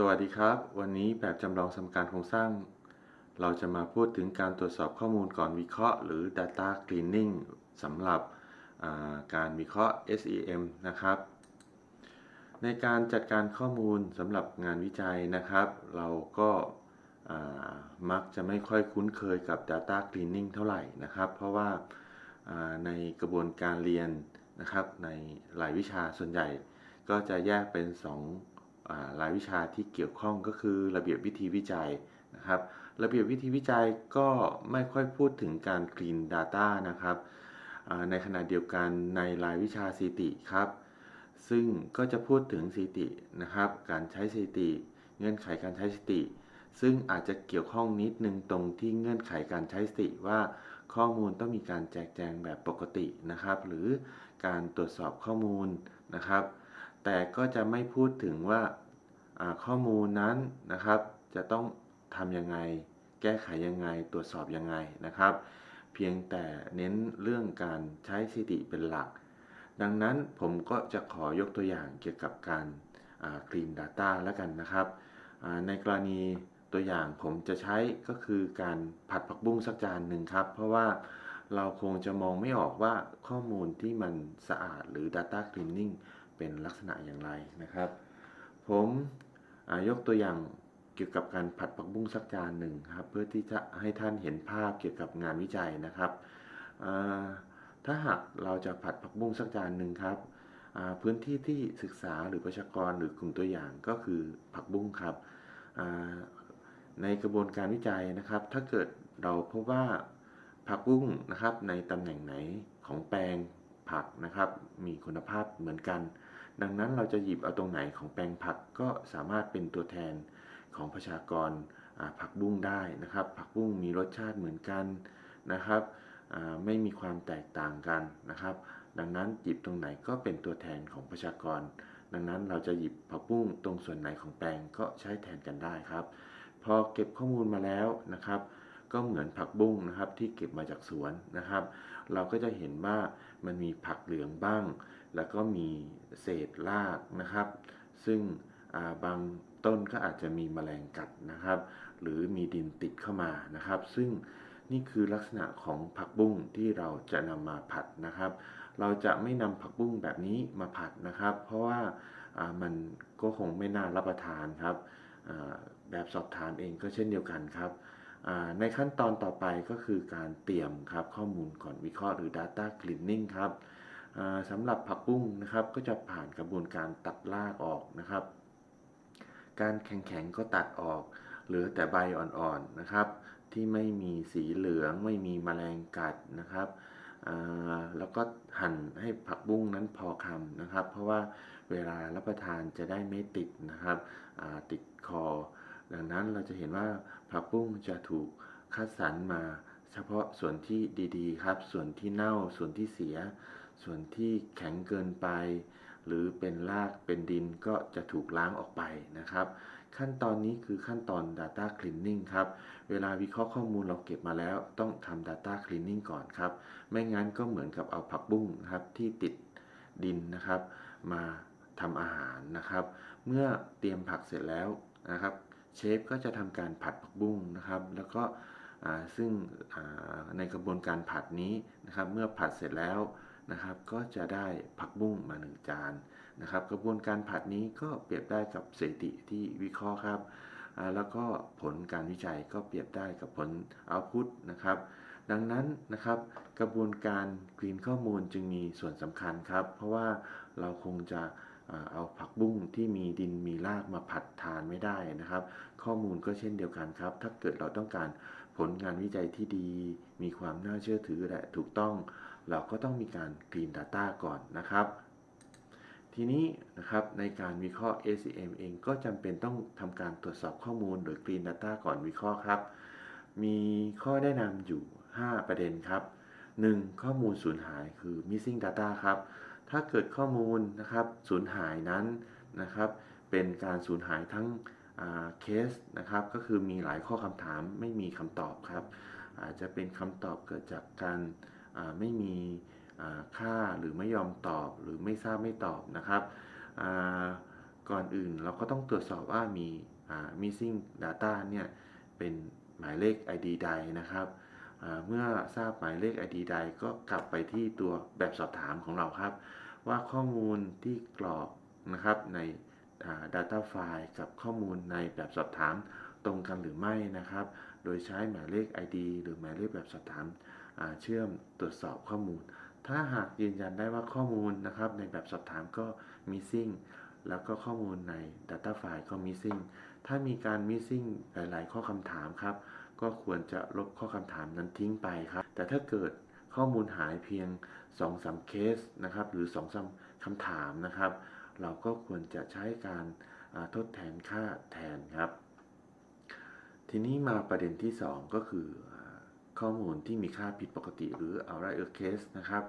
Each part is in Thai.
สวัสดีครับ วันนี้แบบจำลองสมการโครงสร้าง เราจะมาพูดถึงการตรวจสอบข้อมูลก่อนวิเคราะห์หรือ Data Cleaning สำหรับาการวิเคราะห์ SEM นะครับ ในการจัดการข้อมูลสำหรับงานวิจัยนะครับ เราก็ามักจะไม่ค่อยคุ้นเคยกับ Data Cleaning เท่าไหร่นะครับ เพราะว่าาในกระบวนการเรียนนะครับในหลายวิชาส่วนใหญ่ ก็จะแยกเป็น2อ่า รายวิชาที่เกี่ยวข้องก็คือระเบียบวิธีวิจัยนะครับ ระเบียบวิธีวิจัยก็ไม่ค่อยพูดถึงการ clean data นะครับในขณะเดียวกันในรายวิชาสถิติครับ ซึ่งก็จะพูดถึงสถิตินะครับ การใช้สถิติ เงื่อนไขการใช้สถิติ ซึ่งอาจจะเกี่ยวข้องนิดนึงตรงที่เงื่อนไขการใช้สิติว่าข้อมูลต้องมีการแจกแจงแบบปกตินะครับ หรือการตรวจสอบข้อมูลนะครับ แต่ก็จะไม่พูดถึงว่า ข้อมูลนั้นนะครับ จะต้องทำยังไง แก้ไขยังไง ตรวจสอบยังไงนะครับ เพียงแต่เน้นเรื่องการใช้สถิติเป็นหลัก ดังนั้นผมก็จะขอยกตัวอย่างเกี่ยวกับการอ่า clean data แล้วกันนะครับ ในกรณีตัวอย่างผมจะใช้ก็คือการผัดผักบุ้งสักจานหนึ่งครับ เพราะว่าเราคงจะมองไม่ออกว่าข้อมูลที่มันสะอาดหรือ data cleaning เป็นลักษณะอย่างไรนะครับ ผม ยกตัวอย่างเกี่ยวกับการผัดผักบุ้งสักจานหนึ่งครับ เพื่อที่จะให้ท่านเห็นภาพเกี่ยวกับงานวิจัยนะครับ ถ้าหากเราจะผัดผักบุ้งสักจานหนึ่งครับพื้นที่ที่ศึกษาหรือประชากรหรือกลุ่มตัวอย่างก็คือผักบุ้งครับในกระบวนการวิจัยนะครับ ถ้าเกิดเราพบว่าผักบุ้งนะครับในตำแหน่งไหนของแปลงผักนะครับ มีคุณภาพเหมือนกัน ดังนั้นเราจะหยิบเอาตรงไหนของแปลงผักก็สามารถเป็นตัวแทนของประชากรผักบุ้งได้นะครับ ผักบุ้งมีรสชาติเหมือนกันนะครับไม่มีความแตกต่างกันนะครับ ดังนั้นหยิบตรงไหนก็เป็นตัวแทนของประชากร ดังนั้นเราจะหยิบผักบุ้งตรงส่วนไหนของแปลงก็ใช้แทนกันได้ครับ พอเก็บข้อมูลมาแล้วนะครับ ก็เหมือนผักบุ้งนะครับที่เก็บมาจากสวนนะครับ เราก็จะเห็นว่ามันมีผักเหลืองบ้าง แล้วก็มีเศษรากนะครับ ซึ่งาบางต้นก็อาจจะมีแมลงกัดนะครับ หรือมีดินติดเข้ามานะครับ ซึ่งนี่คือลักษณะของผักบุ้งที่เราจะนำมาผัดนะครับ เราจะไม่นำผักบุ้งแบบนี้มาผัดนะครับ เพราะว่าามันก็คงไม่น่ารับประทานครับ แบบสอบถามเองก็เช่นเดียวกันครับ ในขั้นตอนต่อไปก็คือการเตรียมครับข้อมูลก่อนวิเคราะห์หรือ Data Cleaning ครับ สำหรับผักบุ้งนะครับก็จะผ่านกระบวนการตัดรากออกนะครับ การแข็งๆก็ตัดออก เหลือแต่ใบอ่อนๆนะครับ ที่ไม่มีสีเหลืองไม่มีแมลงกัดนะครับแล้วก็หั่นให้ผักบุ้งนั้นพอคำนะครับ เพราะว่าเวลารับประทานจะได้ไม่ติดนะครับติดคอ ดังนั้นเราจะเห็นว่าผักบุ้งจะถูกคัดสรรมา เฉพาะส่วนที่ดีๆ ครับ ส่วนที่เน่าส่วนที่เสีย ส่วนที่แข็งเกินไป หรือเป็นรากเป็นดินก็จะถูกล้างออกไปนะครับ ขั้นตอนนี้คือขั้นตอน Data Cleaning ครับ เวลาวิเคราะห์ข้อมูลเราเก็บมาแล้ว ต้องทำ Data Cleaning ก่อนครับ ไม่งั้นก็เหมือนกับเอาผักบุ้งนะครับที่ติดดินนะครับ มาทำอาหารนะครับ เมื่อเตรียมผักเสร็จแล้วนะครับเชฟก็จะทำการผัดผักบุ้งนะครับ แล้วก็อ่าซึ่งอ่าในกระบวนการผัดนี้นะครับ เมื่อผัดเสร็จแล้ว นะครับ ก็จะได้ผักบุ้งมาหนึ่งจานนะครับ กระบวนการผัดนี้ก็เปรียบได้กับสติที่วิเคราะห์ครับแล้วก็ผลการวิจัยก็เปรียบได้กับผลเอาพุตนะครับ ดังนั้นนะครับกระบวนการกรีนข้อมูลจึงมีส่วนสำคัญครับ เพราะว่าเราคงจะเอาผักบุ้งที่มีดินมีรากมาผัดทานไม่ได้นะครับ ข้อมูลก็เช่นเดียวกันครับ ถ้าเกิดเราต้องการผลงานวิจัยที่ดี มีความน่าเชื่อถือและถูกต้อง เราก็ต้องมีการ Clean Data ก่อนนะครับ ทีนี้นะครับในการวิเคราะห์ ACM เองก็จำเป็นต้องทำการตรวจสอบข้อมูลโดย Clean Data ก่อนวิเคราะห์ครับ มีข้อแนะนำอยู่ 5 ประเด็นครับ 1. ข้อมูลสูญหายคือ missing data ครับ ถ้าเกิดข้อมูลนะครับสูญหายนั้นนะครับเป็นการสูญหายทั้งเคสนะครับก็คือมีหลายข้อคำถามไม่มีคำตอบครับ อาจจะเป็นคำตอบเกิดจากการ ไม่มีค่าหรือไม่ยอมตอบหรือไม่ทราบไม่ตอบนะครับ ก่อนอื่นเราก็ต้องตรวจสอบว่ามี missing data เนี่ยเป็นหมายเลข ID ใดนะครับ เมื่อทราบหมายเลข ID ใดก็กลับไปที่ตัวแบบสอบถามของเราครับ ว่าข้อมูลที่กรอกนะครับใน data file กับข้อมูลในแบบสอบถามตรงกันหรือไม่นะครับ โดยใช้หมายเลข ID หรือหมายเลขแบบสอบถาม เชื่อมตรวจสอบข้อมูล ถ้าหากยืนยันได้ว่าข้อมูลนะครับในแบบสอบถามก็ missing แล้วก็ข้อมูลใน data file ก็ missing ถ้ามีการ missing หลาย ๆ ข้อคำถามครับ ก็ควรจะลบข้อคำถามนั้นทิ้งไปครับ แต่ถ้าเกิดข้อมูลหายเพียง 2-3 เคสนะครับ หรือ 2-3คำถามนะครับ เราก็ควรจะใช้การทดแทนค่าแทนครับ ทีนี้มาประเด็นที่ 2 ก็คือ ข้อมูลที่มีค่าผิดปกติหรือ outlier case นะครับ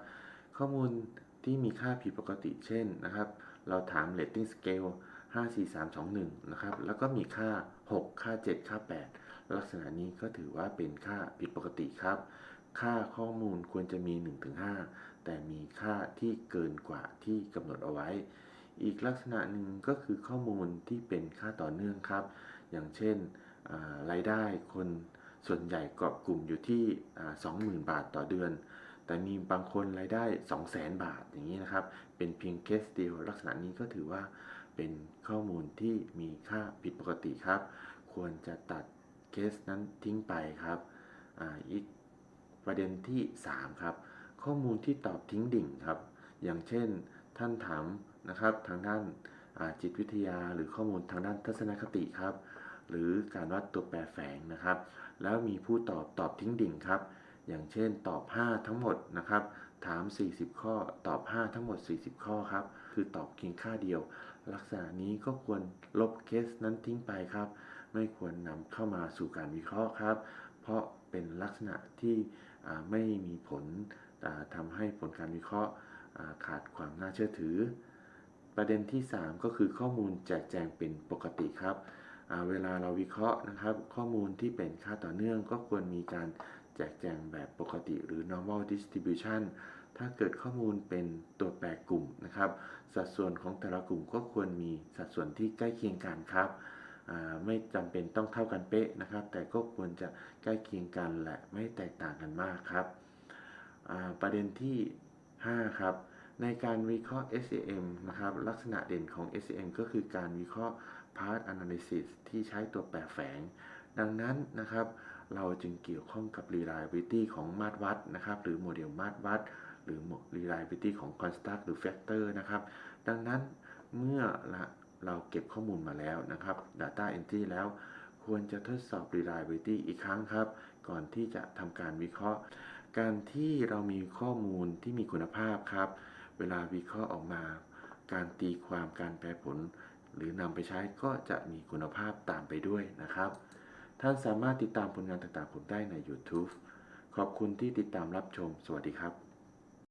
ข้อมูลที่มีค่าผิดปกติเช่นนะครับ เราถาม rating scale 5 4 3 2 1 นะครับ แล้วก็มีค่า 6 ค่า 7 ค่า 8 ลักษณะนี้ก็ถือว่าเป็นค่าผิดปกติครับ ค่าข้อมูลควรจะมี 1-5 แต่มีค่าที่เกินกว่าที่กำหนดเอาไว้ อีกลักษณะหนึ่งก็คือข้อมูลที่เป็นค่าต่อเนื่องครับ อย่างเช่นรายได้คน ส่วนใหญ่กรอบกลุ่มอยู่ที่ 20,000 บาทต่อเดือน แต่มีบางคนรายได้ 200,000 บาทอย่างนี้นะครับ เป็นเพียงเคสเดียวลักษณะนี้ก็ถือว่าเป็นข้อมูลที่มีค่าผิดปกติครับ ควรจะตัดเคสนั้นทิ้งไปครับออีกประเด็นที่ 3 ครับ ข้อมูลที่ตอบทิ้งดิ่งครับ อย่างเช่นท่านถามนะครับทางด้านจิตวิทยาหรือข้อมูลทางด้านทัศนคติครับ หรือการวัดตัวแปรแฝงนะครับ แล้วมีผู้ตอบตอบทิ้งดิ่งครับ อย่างเช่นตอบ 5 ทั้งหมดนะครับ ถาม 40 ข้อ ตอบ 5 ทั้งหมด 40 ข้อครับ คือตอบเพียงค่าเดียว ลักษณะนี้ก็ควรลบเคสนั้นทิ้งไปครับ ไม่ควรนำเข้ามาสู่การวิเคราะห์ครับ เพราะเป็นลักษณะที่ไม่มีผลทำให้ผลการวิเคราะห์ขาดความน่าเชื่อถือ ประเด็นที่ 3 ก็คือข้อมูลแจกแจงเป็นปกติครับ เวลาเราวิเคราะห์นะครับ ข้อมูลที่เป็นค่าต่อเนื่องก็ควรมีการแจกแจงแบบปกติหรือ normal distribution ถ้าเกิดข้อมูลเป็นตัวแปรกลุ่มนะครับ สัดส่วนของแต่ละกลุ่มก็ควรมีสัดส่วนที่ใกล้เคียงกันครับไม่จำเป็นต้องเท่ากันเป๊ะนะครับ แต่ก็ควรจะใกล้เคียงกันและไม่แตกต่างกันมากครับประเด็นที่ 5 ครับ ในการวิเคราะห์ SAM นะครับ ลักษณะเด่นของ SAM ก็คือการวิเคราะห์ Part Analysis ที่ใช้ตัวแปรแฝง ดังนั้นนะครับ เราจึงเกี่ยวข้องกับ reliability ของมาตรวัดนะครับ หรือโมเดลมาตรวัด หรือ reliability ของ construct หรือ factor นะครับ ดังนั้นเมื่อเราเก็บข้อมูลมาแล้วนะครับ data entry แล้วควรจะทดสอบ reliability อีกครั้งครับ ก่อนที่จะทำการวิเคราะห์ การที่เรามีข้อมูลที่มีคุณภาพครับ เวลาวิเคราะห์ออกมา การตีความการแปลผล หรือนำไปใช้ก็จะมีคุณภาพตามไปด้วยนะครับ ท่านสามารถติดตามผลงานต่างๆผมได้ใน YouTube ขอบคุณที่ติดตามรับชม สวัสดีครับ